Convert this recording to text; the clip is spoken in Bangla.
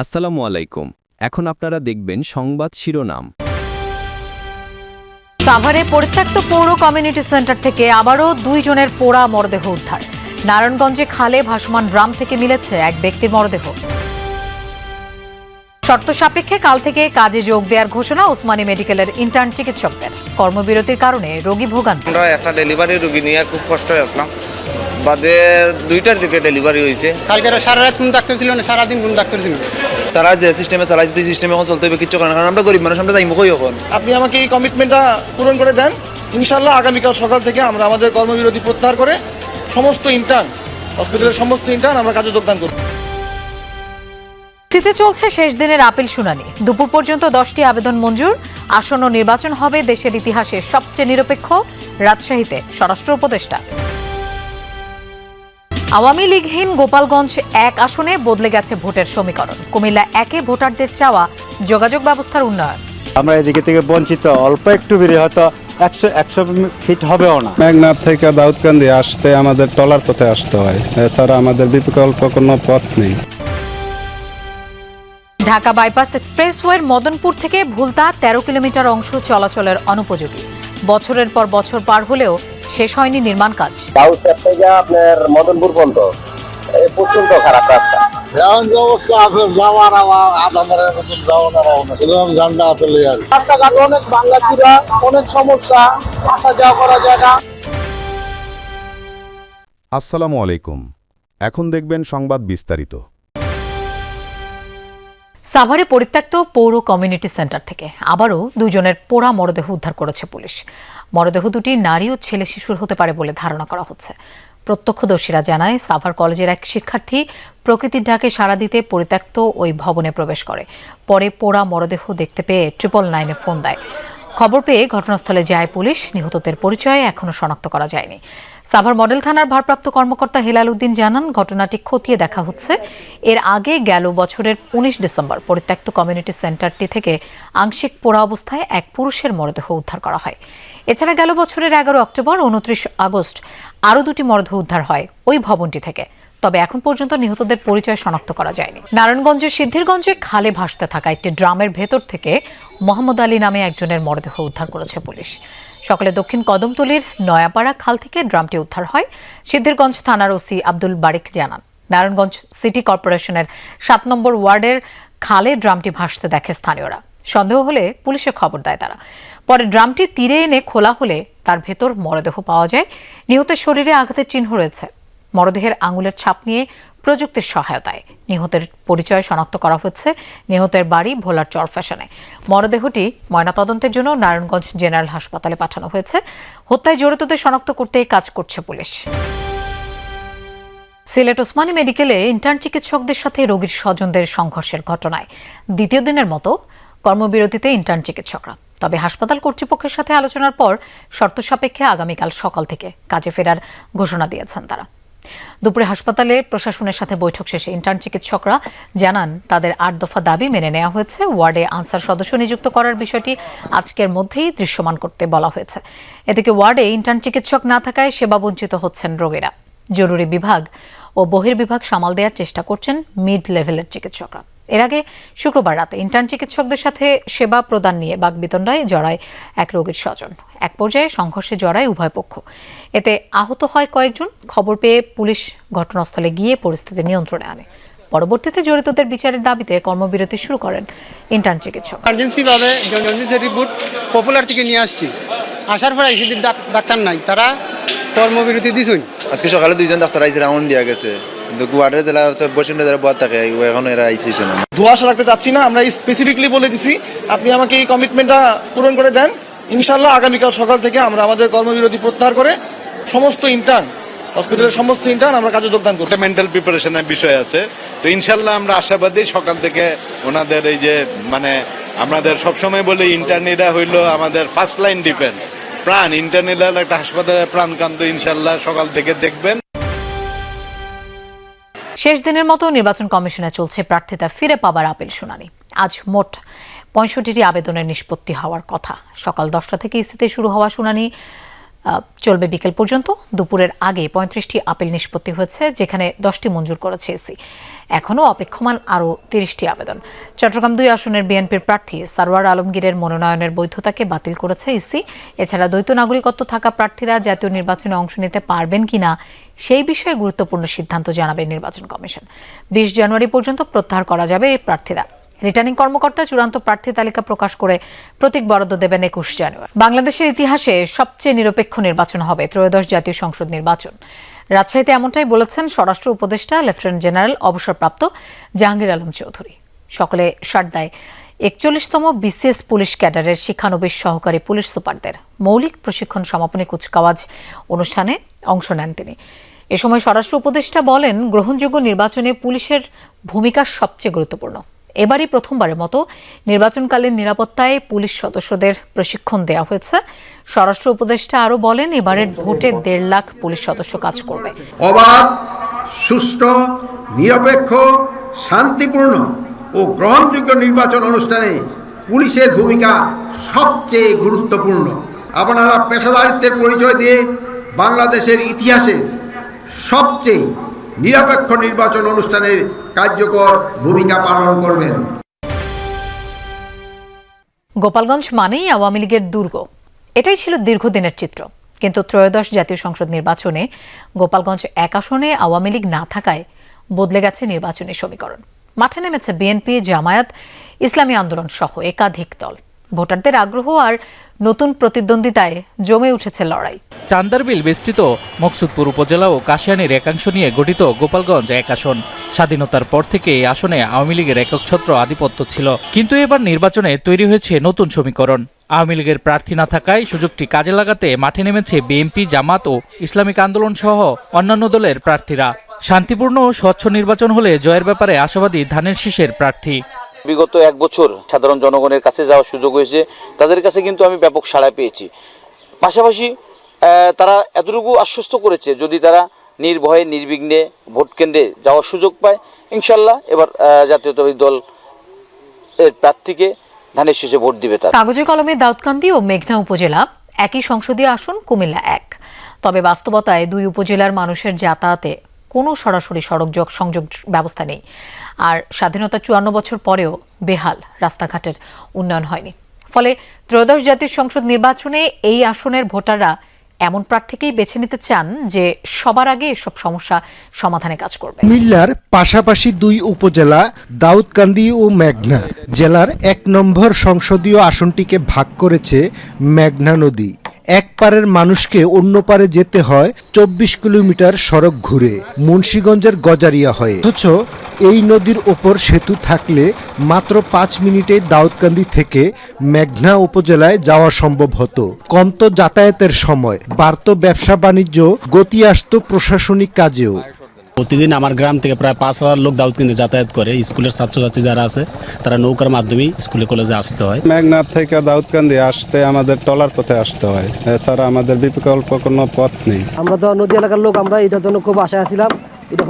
আসসালামু আলাইকুম। এখন আপনারা দেখবেন সংবাদ শিরোনাম। সাভারে পরিত্যক্ত পৌর কমিউনিটি সেন্টার থেকে আবারও দুইজনের পোড়া মরদেহ উদ্ধার। নারায়ণগঞ্জে খালে ভাসমান ড্রাম থেকে মিলেছে এক ব্যক্তির মরদেহ। শর্ত সাপেক্ষে কাল থেকে কাজে যোগ দেওয়ার ঘোষণা ওসমানী মেডিকেলের ইন্টার্ন চিকিৎসকদের। কর্মবিরতির কারণে রোগী ভোগান্তি। আমরা একটা ডেলিভারি রুগী নিয়ে খুব কষ্ট আসলাম। বাদে দুইটার দিকে ডেলিভারি হয়েছে কালকে সারা রাত কোন ডাক্তার ছিল না সারাদিন কোন ডাক্তার ছিল না। তারা যে সিস্টেমে চালাইছে তুই সিস্টেমে এখন চলতে হবে কিচ্ছু করে না কারণ আমরা গরিব মানুষ আমরা যাইমুখই এখন? আপনি আমাকে এই কমিটমেন্টটা পূরণ করে দেন। ইনশাল্লাহ আগামীকাল সকাল থেকে আমরা আমাদের কর্মবিরতি প্রত্যাহার করে সমস্ত ইন্টার্ন হসপিটালের সমস্ত ইন্টার্ন আমরা কাজে যোগদান করব। স্থিতি চলছে শেষ দিনের আপিল শুনানি। দুপুর পর্যন্ত দশটি আবেদন মঞ্জুর। আসন্ন নির্বাচন হবে দেশের ইতিহাসে সবচেয়ে নিরপেক্ষ রাজশাহীতে স্বরাষ্ট্র উপদেষ্টা। আওয়ামী লীগহীন গোপালগঞ্জ এক আসনে বদলে গেছে ভোটের সমীকরণ। কুমিল্লা একে ভোটারদের চাওয়া যোগাযোগ ব্যবস্থার উন্নয়ন। আমরা এদিকে থেকে বঞ্চিত অল্প একটু বেরিয়ে হয়তো একশো একশো ফিট হবেও না। মেঘনাথ থেকে দাউদকান্দি আসতে আমাদের টলার পথে আসতে হয়। এছাড়া আমাদের বিকল্প কোনো পথ নেই। ঢাকা বাইপাস এক্সপ্রেসওয়ের মদনপুর থেকে ভুলতা তেরো কিলোমিটার অংশ চলাচলের অনুপযোগী। বছরের পর বছর পার হলেও শেষ হয়নি নির্মাণ কাজ। এখন যে অবস্থা আছে যাওয়ার আমার আধা মারের মতন যাওয়া না পাবো ঝান্ডা চলে যাবে রাস্তাঘাট অনেক ভাঙ্গাচিরা অনেক সমস্যা আসা যাওয়া করা যায় না। আসসালামু আলাইকুম। এখন দেখবেন সংবাদ বিস্তারিত। সাভারে পরিত্যক্ত পৌর কমিউনিটি সেন্টার থেকে আবারও দুজনের পোড়া মরদেহ উদ্ধার করেছে পুলিশ। মরদেহ দুটি নারী ও ছেলে শিশুর হতে পারে বলে ধারণা করা হচ্ছে। প্রত্যক্ষদর্শীরা জানায়, সাভার কলেজের এক শিক্ষার্থী প্রকৃতির ডাকে সাড়া দিতে পরিত্যক্ত ওই ভবনে প্রবেশ করে। পরে পোড়া মরদেহ দেখতে পেয়ে ট্রিপল নাইনে ফোন দেয়। খবর পেয়ে ঘটনাস্থলে যায় পুলিশ। নিহতদের পরিচয় এখনও শনাক্ত করা যায়নি। সাভার মডেল থানার ভারপ্রাপ্ত কর্মকর্তা হেলাল উদ্দিন জানান, ঘটনাটি খতিয়ে দেখা হচ্ছে। এর আগে গেল বছরের উনিশ ডিসেম্বর পরিত্যক্ত কমিউনিটি সেন্টারটি থেকে আংশিক পোড়া অবস্থায় এক পুরুষের মরদেহ উদ্ধার করা হয়। এছাড়া গেল বছরের এগারো অক্টোবর, উনত্রিশ আগস্ট আরও দুটি মরদেহ উদ্ধার হয় ওই ভবনটি থেকে। তবে এখন পর্যন্ত নিহতদের পরিচয় শনাক্ত করা যায়নি। নারায়ণগঞ্জের সিদ্ধিরগঞ্জে খালে ভাসতে থাকা একটি ড্রামের ভেতর থেকে মোহাম্মদ আলী নামে একজনের মরদেহ উদ্ধার করেছে পুলিশ। সকালে দক্ষিণ কদমতলির নয়াপাড়া খাল থেকে ড্রামটি উদ্ধার হয়। সিদ্ধিরগঞ্জ থানার ওসি আব্দুল বারিক জানান, নারায়ণগঞ্জ সিটি কর্পোরেশনের সাত নম্বর ওয়ার্ডের খালে ড্রামটি ভাসতে দেখে স্থানীয়রা। সন্দেহ হলে পুলিশে খবর দেয় তারা। পরে ড্রামটি তীরে এনে খোলা হলে তার ভেতর মরদেহ পাওয়া যায়। নিহতের শরীরে আঘাতের চিহ্ন রয়েছে। মরদেহের আঙুলের ছাপ নিয়ে প্রযুক্তির সহায়তায়। নিহতের পরিচয় শনাক্ত করা হচ্ছে। নিহতের বাড়ি ভোলার চর ফ্যাশনে। মরদেহটি ময়নাতদন্তের জন্য নারায়ণগঞ্জ জেনারেল হাসপাতালে পাঠানো হয়েছে। হত্যায় জড়িতদের শনাক্ত করতে কাজ করছে পুলিশ। সিলেট ওসমানী মেডিকেলে ইন্টার্ন চিকিৎসকদের সাথে রোগীর স্বজনদের সংঘর্ষের ঘটনায় দ্বিতীয় দিনের মতো কর্মবিরতিতে ইন্টার্ন চিকিৎসকরা। তবে হাসপাতাল কর্তৃপক্ষের সাথে আলোচনার পর শর্ত সাপেক্ষে আগামীকাল সকাল থেকে কাজে ফেরার ঘোষণা দিয়েছেন তারা। দুপুরে হাসপাতালে প্রশাসনের সাথে বৈঠক শেষে ইন্টার্ন চিকিৎসকরা জানান, তাদের আট দফা দাবি মেনে নেওয়া হয়েছে। ওয়ার্ডে আনসার সদস্য নিযুক্ত করার বিষয়টি আজকের মধ্যেই দৃশ্যমান করতে বলা হয়েছে। এদিকে ওয়ার্ডে ইন্টার্ন চিকিৎসক না থাকায় সেবা বঞ্চিত হচ্ছেন রোগীরা। জরুরি বিভাগ ও বহির্বিভাগ সামাল দেওয়ার চেষ্টা করছেন মিড লেভেলের চিকিৎসকরা। এর আগে শুক্রবার রাতে ইন্টার্ন চিকিৎসকদের সাথে সেবা প্রদান নিয়ে বাগবিতণ্ডায় জড়ায় এক রোগীর স্বজন। এক পর্যায়ে সংঘর্ষে জড়ায় উভয় পক্ষ। এতে আহত হয় কয়েকজন খবর পেয়ে পুলিশ ঘটনাস্থলে গিয়ে পরিস্থিতি নিয়ন্ত্রণে আনে। পরবর্তীতে জড়িতদের বিচারের দাবিতে কর্মবিরতি শুরু করেন ইন্টার্ন চিকিৎসক। ইমার্জেন্সিভাবে রিপোর্ট পপুলার থেকে নিয়ে আসছি। আসার পরে ডাক্তার নাই। তারা কর্মবিরতি দিছুন। আজকে সকালে দুইজন ডাক্তার আইসে রাউন্ড দিয়া গেছে। কিন্তু গুয়াহাটের জেলা বসিন্দ্র যারা বদ থাকে ও এখন এরা আইসিছে না ধোয়াশা রাখতে চাচ্ছি না আমরা স্পেসিফিকলি বলে দিছি আপনি আমাকে এই কমিটমেন্টটা পূরণ করে দেন। ইনশাল্লাহ আগামীকাল সকাল থেকে আমরা আমাদের কর্মবিরতি প্রত্যাহার করে সমস্ত ইন্টার্ন হসপিটালের সমস্ত ইন্টার্ন আমরা কাজে যোগদান করব। একটা মেন্টাল প্রিপারেশনের বিষয় আছে। তো ইনশাল্লাহ আমরা আশাবাদী সকাল থেকে ওনাদের এই যে মানে আমাদের সবসময় বলি ইন্টারনেটা হইল আমাদের ফার্স্ট লাইন ডিফেন্স প্রাণ ইন্টারনেটাল একটা হাসপাতালের প্রাণকান্ত ইনশাল্লাহ সকাল থেকে দেখবেন। শেষ দিনের মতো নির্বাচন কমিশনে চলছে প্রার্থিতা, ফিরে পাবার আপিল শুনানি। আজ মোট পঁয়ষট্টিটি আবেদনের নিষ্পত্তি হওয়ার কথা। সকাল দশটা থেকে ইসিতে শুরু হওয়া শুনানি চলবে বিকেল পর্যন্ত। দুপুরের আগে পঁয়ত্রিশটি আপিল নিষ্পত্তি হয়েছে, যেখানে দশটি মঞ্জুর করেছে এসি। এখনও অপেক্ষমান আরও তিরিশটি আবেদন। চট্টগ্রাম দুই আসনের বিএনপির প্রার্থী সারওয়ার আলমগীরের মনোনয়নের বৈধতাকে বাতিল করেছে ইসি এছাড়া দ্বৈত নাগরিকত্ব থাকা প্রার্থীরা জাতীয় নির্বাচনে অংশ নিতে পারবেন কিনা, সেই বিষয়ে গুরুত্বপূর্ণ সিদ্ধান্ত জানাবে নির্বাচন কমিশন। বিশ জানুয়ারি পর্যন্ত প্রত্যাহার করা যাবে এই প্রার্থীরা। রিটার্নিং কর্মকর্তা চূড়ান্ত প্রার্থী তালিকা প্রকাশ করে প্রতীক বরাদ্দ দেবেন একুশ জানুয়ারি। বাংলাদেশের ইতিহাসে সবচেয়ে নিরপেক্ষ নির্বাচন হবে ত্রয়োদশ জাতীয় সংসদ নির্বাচন। রাজশাহীতে এমনটাই বলেছেন স্বরাষ্ট্র উপদেষ্টা, লেফটেন্যান্ট জেনারেল, অবসরপ্রাপ্ত জাহাঙ্গীর আলম চৌধুরী। সকলে সারদায় একচল্লিশতম বিসিএস পুলিশ ক্যাডারের শিক্ষানবিশ সহকারী পুলিশ সুপারদের মৌলিক প্রশিক্ষণ সমাপনী কুচকাওয়াজ অনুষ্ঠানে অংশ নেন তিনি। এ সময় স্বরাষ্ট্র উপদেষ্টা বলেন, গ্রহণযোগ্য নির্বাচনে পুলিশের ভূমিকা সবচেয়ে গুরুত্বপূর্ণ। এবারই প্রথমবারের মতো নির্বাচনকালীন নিরাপত্তায় পুলিশ সদস্যদের প্রশিক্ষণ দেওয়া হয়েছে। স্বরাষ্ট্র উপদেষ্টা আরও বলেন, এবারের ভোটে দেড় লাখ পুলিশ সদস্য কাজ করবে। অবাধ, সুষ্ঠু, নিরপেক্ষ, শান্তিপূর্ণ ও গ্রহণযোগ্য নির্বাচন অনুষ্ঠানে পুলিশের ভূমিকা সবচেয়ে গুরুত্বপূর্ণ। আপনারা পেশাদারিত্বের পরিচয় দিয়ে বাংলাদেশের ইতিহাসে সবচেয়ে নিরপেক্ষ নির্বাচন অনুষ্ঠানের কার্যকর ভূমিকা পালন করবেন। গোপালগঞ্জ মানেই আওয়ামী লীগের দুর্গ। এটাই ছিল দীর্ঘদিনের চিত্র। কিন্তু ত্রয়োদশ জাতীয় সংসদ নির্বাচনে গোপালগঞ্জ এক আসনে আওয়ামী লীগ না থাকায় বদলে গেছে নির্বাচনী সমীকরণ। মাঠে নেমেছে বিএনপি, জামায়াত, ইসলামী আন্দোলন সহ একাধিক দল। ভোটারদের আগ্রহ আর নতুন প্রতিদ্বন্দ্বিতায় জমে উঠেছে লড়াই। চান্দারবিল বেষ্টিত মকসুদপুর উপজেলা ও কাশিয়ানির একাংশ নিয়ে গঠিত গোপালগঞ্জ এক আসন। স্বাধীনতার পর থেকে এই আসনে আওয়ামী লীগের একক ছত্র আধিপত্য ছিল। কিন্তু এবার নির্বাচনে তৈরি হয়েছে নতুন সমীকরণ। আওয়ামী লীগের প্রার্থী না থাকায় সুযোগটি কাজে লাগাতে মাঠে নেমেছে বিএনপি, জামাত ও ইসলামিক আন্দোলন সহ অন্যান্য দলের প্রার্থীরা। শান্তিপূর্ণ ও স্বচ্ছ নির্বাচন হলে জয়ের ব্যাপারে আশাবাদী ধানের শীষের প্রার্থী। বিগত এক বছর সাধারণ জনগণের কাছে যাওয়ার সুযোগ হয়েছে, তাদের কাছে কিন্তু আমি ব্যাপক সাড়া পেয়েছি। পাশাপাশি তারা এতটুকু আশ্বস্ত করেছে যদি তারা নির্ভয়ে, নির্বিঘ্নে ভোট কেন্দ্রে যাওয়ার সুযোগ পায়, ইনশাল্লাহ এবার জাতীয়তাবাদী দল এর প্রার্থীকে ধানের শেষে ভোট দিবে তারা। কাগজে কলমে দাউদকান্দি ও মেঘনা উপজেলা একই সংসদীয় আসন কুমিল্লা এক। তবে বাস্তবতায় দুই উপজেলার মানুষের যাতায়াতে কোনো সরাসরি সড়ক যোগ সংযোগ ব্যবস্থা নেই। আর স্বাধীনতা চুয়ান্ন বছর পরেও বেহাল, রাস্তাঘাটের উন্নয়ন হয়নি। ফলে ত্রয়োদশ জাতীয় সংসদ নির্বাচনে এই আসনের ভোটাররা এমন প্রার্থীকেই বেছে নিতে চান যে সবার আগে এসব সমস্যা সমাধানে কাজ করবে। কুমিল্লার পাশাপাশি দুই উপজেলা, দাউদকান্দি ও মেঘনা, জেলার এক নম্বর সংসদীয় আসনটিকে ভাগ করেছে মেঘনা নদী। এক পারের মানুষকে অন্য পারে যেতে হয় চব্বিশ কিলোমিটার সড়ক ঘুরে, মুন্সীগঞ্জের গজারিয়া হয়ে। অথচ এই নদীর ওপর সেতু থাকলে মাত্র পাঁচ মিনিটে দাউদকান্দি থেকে মেঘনা উপজেলায় যাওয়া সম্ভব হতো। কম তো যাতায়াতের সময়, বাড়ত ব্যবসা বাণিজ্য গতি আসত প্রশাসনিক কাজেও। প্রতিদিন আমার গ্রাম থেকে প্রায় পাঁচ হাজার লোক দাউদকান্দি যাতায়াত করে। স্কুলের ছাত্রছাত্রী যারা আছে তারা নৌকার মাধ্যমে স্কুলে কলেজে আসতে হয়। মেঘনাথ থেকে দাউদকান্দি আসতে আমাদের টলার পথে আসতে হয়। এছাড়া আমাদের বিকল্প কোনো পথ নেই। আমরা তো নদী এলাকার লোক আমরা এটার জন্য খুব আশা আছিলাম। এটা